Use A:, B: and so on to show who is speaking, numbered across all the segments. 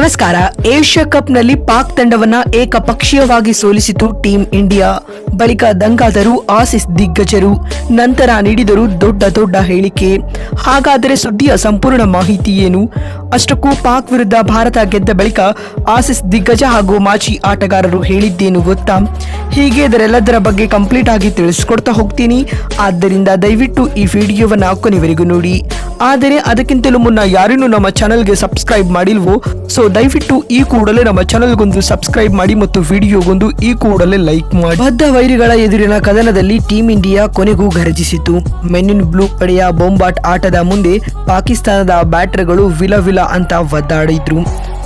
A: ನಮಸ್ಕಾರ. ಏಷ್ಯಾ ಕಪ್ನಲ್ಲಿ ಪಾಕ್ ತಂಡವನ್ನ ಏಕಪಕ್ಷೀಯವಾಗಿ ಸೋಲಿಸಿತು team India. ಬಳಿಕ ದಂಗಾದರು ಆಸಿಸ್ ದಿಗ್ಗಜರು, ನಂತರ ನೀಡಿದರು ದೊಡ್ಡ ದೊಡ್ಡ ಹೇಳಿಕೆ. ಹಾಗಾದರೆ ಸುದ್ದಿಯ ಸಂಪೂರ್ಣ ಮಾಹಿತಿ ಏನು? ಅಷ್ಟಕ್ಕೂ ಪಾಕ್ ವಿರುದ್ಧ ಭಾರತ ಗೆದ್ದ ಬಳಿಕ ಆಸಿಸ್ ದಿಗ್ಗಜ ಹಾಗೂ ಮಾಜಿ ಆಟಗಾರರು ಹೇಳಿದ್ದೇನು ಗೊತ್ತಾ? ಹೀಗೆ ಇದರೆಲ್ಲದರ ಬಗ್ಗೆ ಕಂಪ್ಲೀಟ್ ಆಗಿ ತಿಳಿಸ್ಕೊಡ್ತಾ ಹೋಗ್ತೀನಿ. ಆದ್ದರಿಂದ ದಯವಿಟ್ಟು ಈ ವಿಡಿಯೋವನ್ನು ಕೊನೆವರೆಗೂ ನೋಡಿ. ಆದರೆ ಅದಕ್ಕಿಂತಲೂ ಮುನ್ನ ಯಾರೇನು ನಮ್ಮ ಚಾನಲ್ಗೆ ಸಬ್ಸ್ಕ್ರೈಬ್ ಮಾಡಿಲ್ವೋ? ಸೊ ದಯವಿಟ್ಟು ಈ ಕೂಡಲೇ ನಮ್ಮ ಚಾನಲ್ಗೊಂದು ಸಬ್ಸ್ಕ್ರೈಬ್ ಮಾಡಿ ಮತ್ತು ವಿಡಿಯೋಗೊಂದು ಈ ಕೂಡಲೇ ಲೈಕ್ ಮಾಡಿ. ಬದ್ಧ ವೈರಿಗಳ ಎದುರಿನ ಕದನದಲ್ಲಿ ಟೀಂ ಇಂಡಿಯಾ ಕೊನೆಗೂ ಘರಜಿಸಿತು ಮೆನಿನ್ ಬ್ಲೂ ಪಡೆಯ ಬೊಂಬಾಟ್ ಆಟದ ಮುಂದೆ ಪಾಕಿಸ್ತಾನದ ಬ್ಯಾಟರ್ಗಳು ವಿಲ ವಿಲ ಅಂತ ಒದ್ದಾಡಿದ್ರು.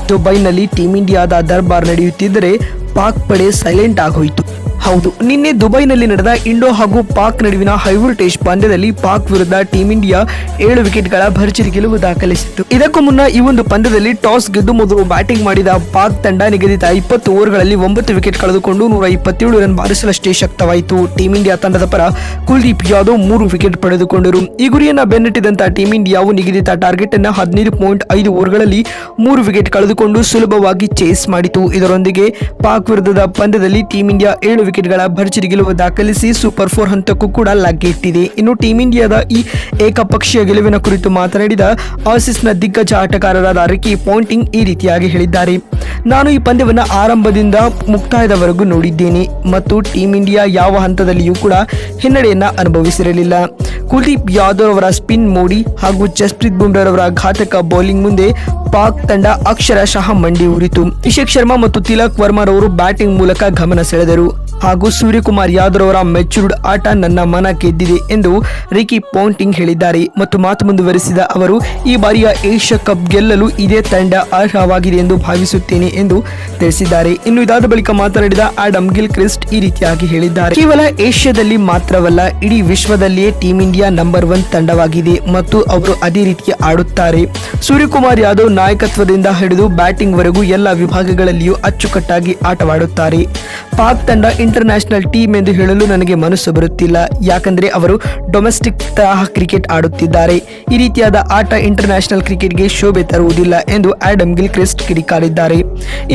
A: ದುಬೈನಲ್ಲಿ ಟೀಂ ಇಂಡಿಯಾದ ದರ್ಬಾರ್ ನಡೆಯುತ್ತಿದ್ದರೆ ಪಾಕ್ ಪಡೆ ಸೈಲೆಂಟ್ ಆಗೋಯಿತು. ಹೌದು, ನಿನ್ನೆ ದುಬೈನಲ್ಲಿ ನಡೆದ ಇಂಡೋ ಹಾಗೂ ಪಾಕ್ ನಡುವಿನ ಹೈವೋಲ್ಟೇಜ್ ಪಂದ್ಯದಲ್ಲಿ ಪಾಕ್ ವಿರುದ್ಧ ಟೀಂ ಇಂಡಿಯಾ ಏಳು ವಿಕೆಟ್ಗಳ ಭರ್ಜರಿ ಗೆಲುವು ದಾಖಲಿಸಿತ್ತು. ಇದಕ್ಕೂ ಮುನ್ನ ಈ ಒಂದು ಪಂದ್ಯದಲ್ಲಿ ಟಾಸ್ ಗೆದ್ದು ಮೊದಲು ಬ್ಯಾಟಿಂಗ್ ಮಾಡಿದ ಪಾಕ್ ತಂಡ ನಿಗದಿತ ಇಪ್ಪತ್ತು ಓವರ್ಗಳಲ್ಲಿ ಒಂಬತ್ತು ವಿಕೆಟ್ ಕಳೆದುಕೊಂಡು ನೂರ ಇಪ್ಪತ್ತೇಳು ರನ್ ಬಾರಿಸಲಷ್ಟೇ ಶಕ್ತವಾಯಿತು. ಟೀಂ ಇಂಡಿಯಾ ತಂಡದ ಪರ ಕುಲ್ದೀಪ್ ಯಾದವ್ ಮೂರು ವಿಕೆಟ್ ಪಡೆದುಕೊಂಡರು. ಈ ಗುರಿಯನ್ನ ಬೆನ್ನಟ್ಟಿದಂತ ಟೀಂ ಇಂಡಿಯಾವು ನಿಗದಿತ ಟಾರ್ಗೆಟ್ ಅನ್ನ ಹದಿನೈದು ಪಾಯಿಂಟ್ ಐದು ಓವರ್ಗಳಲ್ಲಿ ಮೂರು ವಿಕೆಟ್ ಕಳೆದುಕೊಂಡು ಸುಲಭವಾಗಿ ಚೇಸ್ ಮಾಡಿತು. ಇದರೊಂದಿಗೆ ಪಾಕ್ ವಿರುದ್ಧದ ಪಂದ್ಯದಲ್ಲಿ ಟೀಂ ಇಂಡಿಯಾ ಏಳು ವಿಕೆಟ್ಗಳ ಭರ್ಜರಿ ಗೆಲುವು ದಾಖಲಿಸಿ ಸೂಪರ್ ಫೋರ್ ಹಂತಕ್ಕೂ ಕೂಡ ಲಗ್ಗೆಟ್ಟಿದೆ ಇನ್ನು ಟೀಂ ಇಂಡಿಯಾದ ಈ ಏಕಪಕ್ಷೀಯ ಗೆಲುವಿನ ಕುರಿತು ಮಾತನಾಡಿದ ಆಸೀಸ್ನ ದಿಗ್ಗಜ ಆಟಗಾರರಾದ ರಿಕಿ ಪಾಯಿಂಟಿಂಗ್ ಈ ರೀತಿಯಾಗಿ ಹೇಳಿದ್ದಾರೆ. ನಾನು ಈ ಪಂದ್ಯವನ್ನು ಆರಂಭದಿಂದ ಮುಕ್ತಾಯದವರೆಗೂ ನೋಡಿದ್ದೇನೆ ಮತ್ತು ಟೀಂ ಇಂಡಿಯಾ ಯಾವ ಹಂತದಲ್ಲಿಯೂ ಕೂಡ ಹಿನ್ನಡೆಯನ್ನು ಅನುಭವಿಸಿರಲಿಲ್ಲ. ಕುಲ್ದೀಪ್ ಯಾದವ್ ಅವರ ಸ್ಪಿನ್ ಮೋಡಿ ಹಾಗೂ ಜಸ್ಪ್ರೀತ್ ಬುಮ್ರಾರವರ ಘಾತಕ ಬೌಲಿಂಗ್ ಮುಂದೆ ಪಾಕ್ ತಂಡ ಅಕ್ಷರಶಃ ಮಂಡಿ ಉರಿತು ಇಶಕ್ ಶರ್ಮಾ ಮತ್ತು ತಿಲಕ್ ವರ್ಮಾರವರು ಬ್ಯಾಟಿಂಗ್ ಮೂಲಕ ಗಮನ ಸೆಳೆದರು. ಹಾಗೂ ಸೂರ್ಯಕುಮಾರ್ ಯಾದವ್ ಅವರ ಮೆಚೂರ್ಡ್ ಆಟ ನನ್ನ ಮನ ಗೆದ್ದಿದೆ ಎಂದು ರಿಕಿ ಪೌಂಟಿಂಗ್ ಹೇಳಿದ್ದಾರೆ. ಮತ್ತು ಮಾತು ಮುಂದುವರೆಸಿದ ಅವರು, ಈ ಬಾರಿಯ ಏಷ್ಯಾ ಕಪ್ ಗೆಲ್ಲಲು ಇದೇ ತಂಡ ಅರ್ಹವಾಗಿದೆ ಎಂದು ಭಾವಿಸುತ್ತೇನೆ ಎಂದು ತಿಳಿಸಿದ್ದಾರೆ. ಇನ್ನು ಇದಾದ ಬಳಿಕ ಮಾತನಾಡಿದ ಆಡಮ್ ಗಿಲ್ ಕ್ರಿಸ್ಟ್ ಈ ರೀತಿಯಾಗಿ ಹೇಳಿದ್ದಾರೆ. ಕೇವಲ ಏಷ್ಯಾದಲ್ಲಿ ಮಾತ್ರವಲ್ಲ, ಇಡೀ ವಿಶ್ವದಲ್ಲಿಯೇ ಟೀಂ ಇಂಡಿಯಾ ನಂಬರ್ ಒನ್ ತಂಡವಾಗಿದೆ ಮತ್ತು ಅವರು ಅದೇ ರೀತಿ ಆಡುತ್ತಾರೆ. ಸೂರ್ಯಕುಮಾರ್ ಯಾದವ್ ನಾಯಕತ್ವದಿಂದ ಹಿಡಿದು ಬ್ಯಾಟಿಂಗ್ ವರೆಗೂ ಎಲ್ಲ ವಿಭಾಗಗಳಲ್ಲಿಯೂ ಅಚ್ಚುಕಟ್ಟಾಗಿ ಆಟವಾಡುತ್ತಾರೆ. ಪಾಕ್ ತಂಡ ಇಂಟರ್ ನ್ಯಾಷನಲ್ ಟೀಮ್ ಎಂದು ಹೇಳಲು ನನಗೆ ಮನಸ್ಸು ಬರುತ್ತಿಲ್ಲ. ಯಾಕಂದರೆ ಅವರು ಡೊಮೆಸ್ಟಿಕ್ ತರಹ ಕ್ರಿಕೆಟ್ ಆಡುತ್ತಿದ್ದಾರೆ. ಈ ರೀತಿಯಾದ ಆಟ ಇಂಟರ್ ನ್ಯಾಷನಲ್ ಕ್ರಿಕೆಟ್ಗೆ ಶೋಭೆ ತರುವುದಿಲ್ಲ ಎಂದು ಆಡಮ್ ಗಿಲ್ ಕ್ರಿಸ್ಟ್ ಕಿಡಿಕಾರಿದ್ದಾರೆ.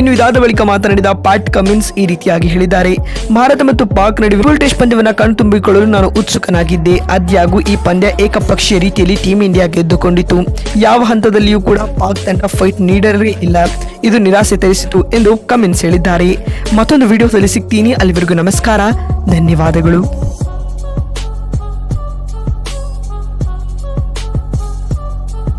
A: ಇನ್ನು ಇದಾದ ಬಳಿಕ ಮಾತನಾಡಿದ ಪ್ಯಾಟ್ ಕಮಿನ್ಸ್ ಈ ರೀತಿಯಾಗಿ ಹೇಳಿದ್ದಾರೆ. ಭಾರತ ಮತ್ತು ಪಾಕ್ ನಡುವೆ ಫುಲ್ ಟೆಸ್ಟ್ ಪಂದ್ಯವನ್ನು ಕಣ್ತುಂಬಿಕೊಳ್ಳಲು ನಾನು ಉತ್ಸುಕನಾಗಿದ್ದೆ. ಆದ್ಯಾಗೂ ಈ ಪಂದ್ಯ ಏಕಪಕ್ಷೀಯ ರೀತಿಯಲ್ಲಿ ಟೀಂ ಇಂಡಿಯಾ ಗೆದ್ದುಕೊಂಡಿತು. ಯಾವ ಹಂತದಲ್ಲಿಯೂ ಕೂಡ ಪಾಕ್ ತಂಡ ಫೈಟ್ ನೀಡಲೇ ಇಲ್ಲ. ಇದು ನಿರಾಸೆ ತರಿಸಿತು ಎಂದು ಕಮಿನ್ಸ್ ಹೇಳಿದ್ದಾರೆ. ಮತ್ತೊಂದು ವಿಡಿಯೋದಲ್ಲಿ ಸಿಗ್ತೀನಿ. ಅಲ್ಲಿವರೆಗೂ ನಮಸ್ಕಾರ. ಧನ್ಯವಾದಗಳು.